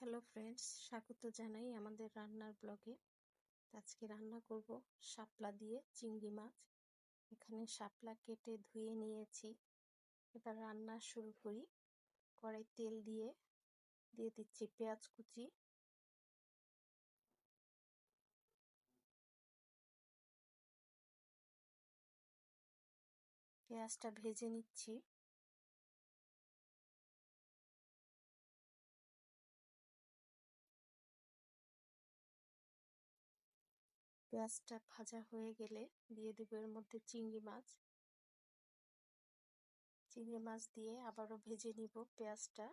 Hello friends স্বাগত জানাই আমাদের রান্নার ব্লগে। আজকে রান্না করব শাপলা দিয়ে চিংড়ি মাছ। এখানে শাপলা কেটে ধুয়ে নিয়েছি। এবার রান্না শুরু করি। কড়াই তেল দিয়ে দিয়ে দিচ্ছি পেঁয়াজ কুচি। পেঁয়াজটা ভেজে নিচ্ছি। পেঁয়াজটা ভাজা হয়ে গেলে দিয়ে দেবো এর মধ্যে চিংড়ি মাছ। চিংড়ি মাছ দিয়ে আবারও ভেজে নিব পেঁয়াজটা।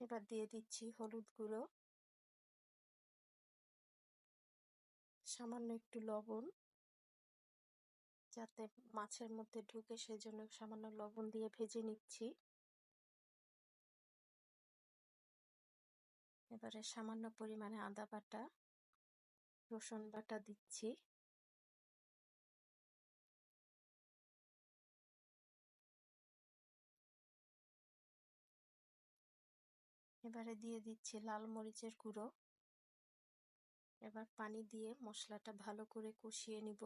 এবার দিয়ে দিচ্ছি হলুদ গুঁড়ো। সামান্য একটু লবণ। যাতে মাছের মধ্যে ঢুকে সেজন্য সামান্য লবণ দিয়ে ভেজে নিচ্ছি। এবারে সামান্য পরিমাণে আদা বাটা, রসুন বাটা দিচ্ছি। এবারে দিয়ে দিচ্ছি লাল মরিচের গুঁড়ো। এবার পানি দিয়ে মশলাটা ভালো করে কষিয়ে নিব।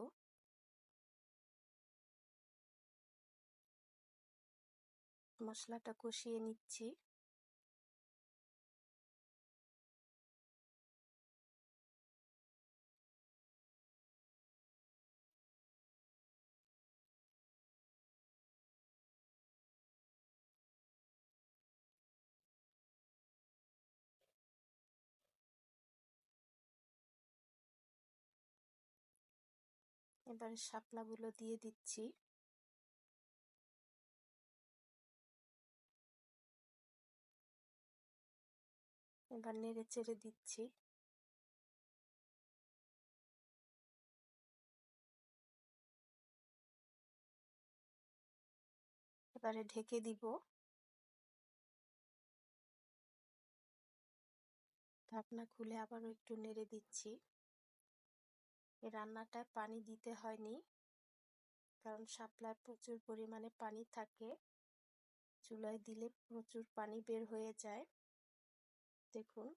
মশলাটা কষিয়ে নিচ্ছি। এবারে শাপলাগুলো দিয়ে দিচ্ছি। এবার নেড়ে চেড়ে দিচ্ছি। এবারে ঢেকে দিব। ঢাকনা খুলে আবারও একটু নেড়ে দিচ্ছি। এই রান্নাটায় পানি দিতে হয়নি। কারণ শাপলায় প্রচুর পরিমাণে পানি থাকে। চুলায় দিলে প্রচুর পানি বের হয়ে যায়। দেখুন,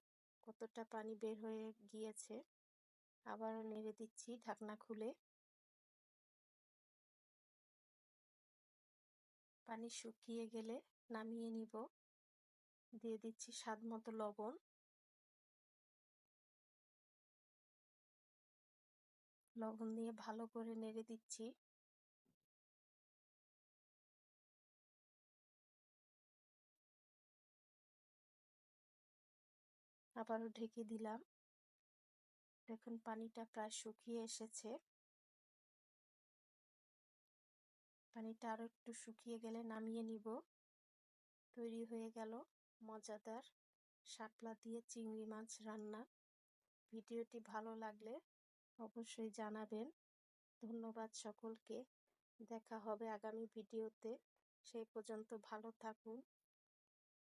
কতটা পানি বের হয়ে গিয়েছে। আবারও নেড়ে দিচ্ছি ঢাকনা খুলে। পানি শুকিয়ে গেলে নামিয়ে নিব। দিয়ে দিচ্ছি স্বাদ মতো লবণ। লবণ দিয়ে ভালো করে নেড়ে দিচ্ছি। আবারও ঢেকে দিলাম। দেখুন, পানিটা প্রায় শুকিয়ে এসেছে। পানিটা আরও একটু শুকিয়ে গেলে নামিয়ে নিব। তৈরি হয়ে গেল মজাদার শাপলা দিয়ে চিংড়ি মাছ রান্না। ভিডিওটি ভালো লাগলে অবশ্যই জানাবেন। ধন্যবাদ সকলকে। দেখা হবে আগামী ভিডিওতে। সেই পর্যন্ত ভালো থাকুন।